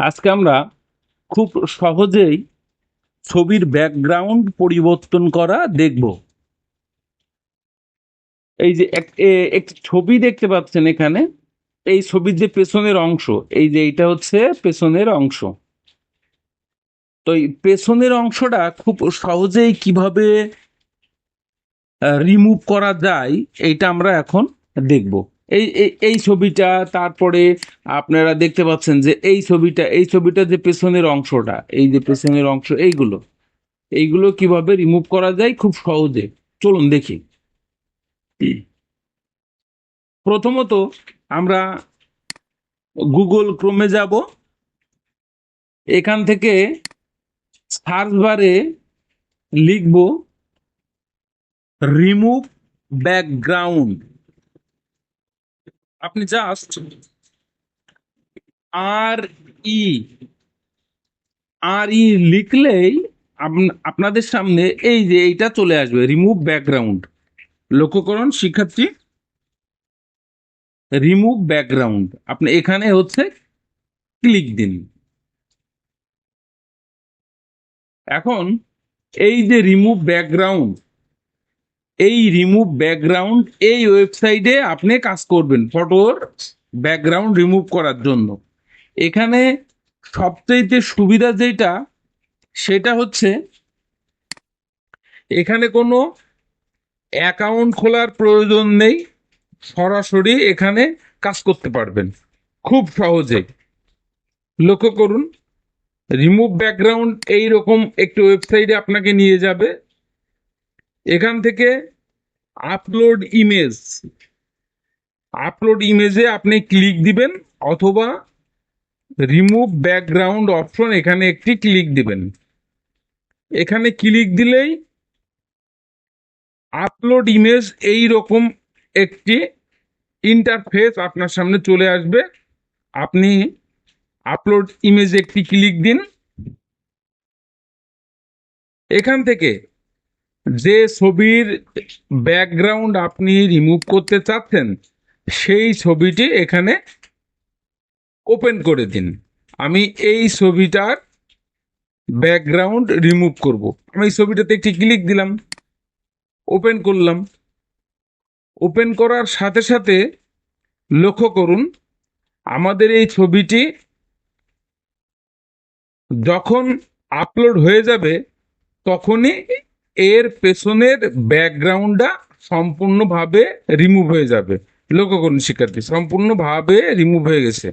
আজকে আমরা খুব সহজেই ছবির ব্যাকগ্রাউন্ড পরিবর্তন করা দেখব। এই যে একটি ছবি দেখতে পাচ্ছেন এখানে। এই ছবির যে পেছনের অংশ, এই যে এইটা হচ্ছে পেছনের অংশ। তো এই পেছনের অংশটা খুব সহজেই কীভাবে রিমুভ করা যায়, এইটা আমরা এখন দেখব। এই, এই- ছবিটা, তারপরে আপনারা দেখতে পাচ্ছেন যে এই ছবিটা এই ছবিটা যে পেছনের অংশটা, এই যে পেছনের অংশ, এইগুলো। এইগুলো কীভাবে রিমুভ করা যায়? খুব সহজে। চলুন দেখি। প্রথমত আমরা গুগল ক্রোমে যাব। এখান থেকে সার্চ বারে লিখব রিমুভ ব্যাকগ্রাউন্ড আপনি just R E R E লিখলেই আপ- আপনাদের সামনে এই যে এইটা চলে আসবে রিমুভ ব্যাকগ্রাউন্ড লক্ষ্য করুন, শিক্ষার্থী। রিমুভ ব্যাকগ্রাউন্ড আপনি এখানে হচ্ছে ক্লিক দিন। এখন এই যে রিমুভ ব্যাকগ্রাউন্ড এই রিমুভ ব্যাকগ্রাউন্ড এই ওয়েবসাইটে আপনি কাজ করবেন ফটোর ব্যাকগ্রাউন্ড রিমুভ করার জন্য। এখানে সবচেয়ে সুবিধা যেটা, সেটা হচ্ছে এখানে কোনো অ্যাকাউন্ট খোলার প্রয়োজন নেই, সরাসরি এখানে কাজ করতে পারবেন। খুব সহজে। লক্ষ্য করুন রিমুভ ব্যাকগ্রাউন্ড এই রকম একটি ওয়েবসাইটে আপনাকে নিয়ে যাবে। এখান থেকে আপলোড ইমেজ আপলোড ইমেজে আপনি ক্লিক দিবেন অথবা রিমুভ ব্যাকগ্রাউন্ড অপশন এখানে একটি ক্লিক দিবেন। এখানে ক্লিক দিলেই আপলোড ইমেজ এই রকম একটি ইন্টারফেস আপনার সামনে চলে আসবে। আপনি আপলোড ইমেজ একটি ক্লিক দিন। এখান থেকে যে ছবির ব্যাকগ্রাউন্ড আপনি রিমুভ করতে চাচ্ছেন, সেই ছবিটি এখানে ওপেন করে দিন। আমি এই ছবিটার ব্যাকগ্রাউন্ড রিমুভ করব। আমি এই ছবিটাতে একটি ক্লিক দিলাম ওপেন করলাম। ওপেন করার সাথে সাথে লক্ষ্য করুন, আমাদের এই ছবিটি যখন আপলোড হয়ে যাবে, তখনই এর পেছনের ব্যাকগ্রাউন্ডটা সম্পূর্ণভাবে রিমুভ হয়ে যাবে। লক্ষ্য করুন শিক্ষার্থী, সম্পূর্ণভাবে রিমুভ হয়ে গেছে।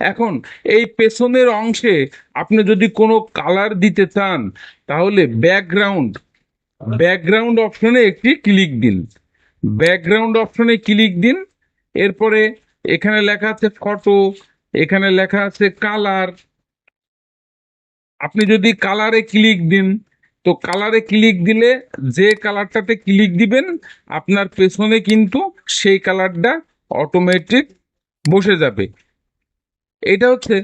এখন এই পেছনের অংশে আপনি যদি কোনো কালার দিতে চান, তাহলে ব্যাকগ্রাউন্ড ব্যাকগ্রাউন্ড অপশনে একটি ক্লিক দিন। ব্যাকগ্রাউন্ড অপশনে ক্লিক দিন, এরপরে এখানে লেখা আছে ফটো, এখানে লেখা আছে কালার। আপনি যদি কালারে ক্লিক দিন তো কালারে ক্লিক দিলে যে কালারটাতে ক্লিক দিবেন, আপনার পেছনে কিন্তু সেই কালারটা অটোমেটিক বসে যাবে। এটা হচ্ছে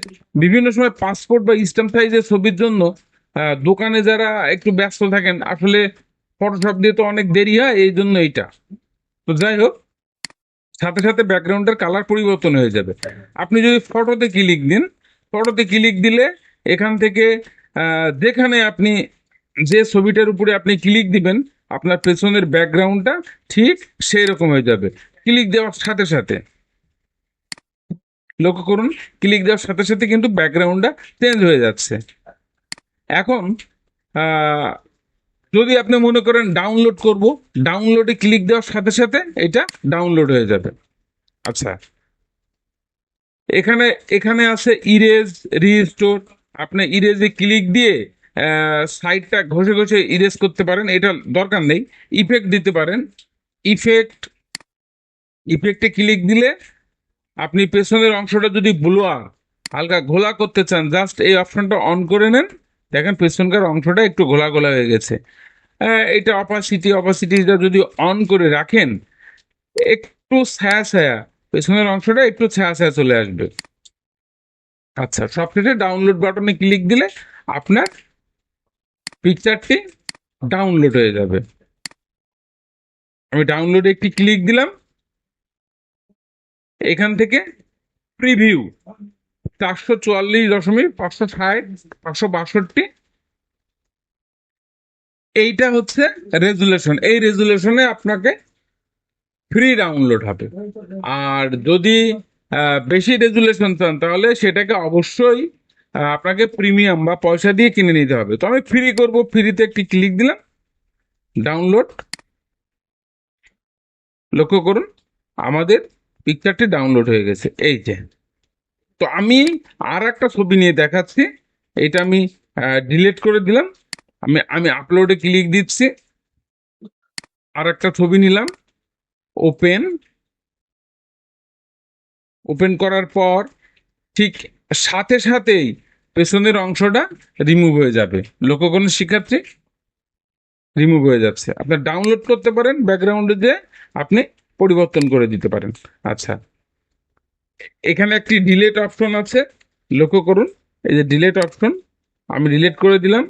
বিভিন্ন সময় পাসপোর্ট বা স্ট্যাম্প সাইজের ছবির জন্য দোকানে যারা একটু ব্যস্ত থাকেন, আসলে ফটোশপ দিয়ে তো অনেক দেরি হয়, এই জন্য এইটা। তো যাই হোক, সাথে সাথে ব্যাকগ্রাউন্ডের কালার পরিবর্তন হয়ে যাবে। আপনি যদি ফটোতে ক্লিক দিন ফটোতে ক্লিক দিলে এখান থেকে যেখানে আপনি যে ছবিটার উপরে আপনি ক্লিক দিবেন, আপনার পেছনের ব্যাকগ্রাউন্ডটা ঠিক সেই রকম হয়ে যাবে। ক্লিক দেওয়ার সাথে সাথে। লক্ষ্য করুন ক্লিক দেওয়ার সাথে সাথে কিন্তু ব্যাকগ্রাউন্ডটা চেঞ্জ হয়ে যাচ্ছে। এখন যদি আপনি মনে করেন ডাউনলোড করব ডাউনলোডে ক্লিক দেওয়ার সাথে সাথে এটা ডাউনলোড হয়ে যাবে। আচ্ছা। এখানে এখানে আছে ইরেজ রিস্টোর আপনি ইরেজে ক্লিক দিয়ে সাইডটা ঘষে ঘষে ইরেজ করতে পারেন, এটা দরকার নেই। ইফেক্ট দিতে পারেন। ইফেক্ট ইফেক্টে ক্লিক দিলে আপনি পেছনের অংশটা যদি ব্লোয়া হালকা ঘোলা করতে চান জাস্ট এই অপশনটা অন করে নেন। দেখেন পেছনকার অংশটা একটু ঘোলা ঘোলা হয়ে গেছে। এটা অপাসিটি অপাসিটিটা যদি অন করে রাখেন, একটু ছায়া ছায়া, পেছনের অংশটা একটু ছায়া ছায়া চলে আসবে। আচ্ছা সবশেষে ডাউনলোড বাটনে ক্লিক দিলে আপনার পিকচারটি ডাউনলোড হয়ে যাবে। আমি ডাউনলোডে একটি ক্লিক দিলাম। এখান থেকে প্রিভিউ চারশো চুয়াল্লিশ দশমিক পাঁচশো ষাট, পাঁচশো বাষট্টি। এইটা হচ্ছে রেজুলেশন এই রেজুলেশনে আপনাকে ফ্রি ডাউনলোড হবে। আর যদি বেশি রেজুলেশন চান, তাহলে সেটাকে অবশ্যই আপনাকে প্রিমিয়াম বা পয়সা দিয়ে কিনে নিতে হবে। তো আমি ফ্রি করব ফ্রিতে একটি ক্লিক দিলাম। ডাউনলোড লক্ষ্য করুন, আমাদের পিকচারটি ডাউনলোড হয়ে গেছে। এই যে। তো আমি আর একটা ছবি নিয়ে দেখাচ্ছি। এটা আমি ডিলিট করে দিলাম। আমি আমি আপলোডে ক্লিক দিচ্ছি। আর একটা ছবি নিলাম। ওপেন ওপেন করার পর, ঠিক সাথে সাথেই পেছনের অংশটা রিমুভ হয়ে যাবে। লোকগণ শিক্ষার্থী রিমুভ হয়ে যাচ্ছে। আপনার ডাউনলোড করতে পারেন ব্যাকগ্রাউন্ডে যে আপনি পরিবর্তন করে দিতে পারেন। আচ্ছা। এখানে একটি ডিলেট অপশন আছে। লক্ষ্য করুন, এই যে ডিলেট অপশন আমি ডিলেট করে দিলাম।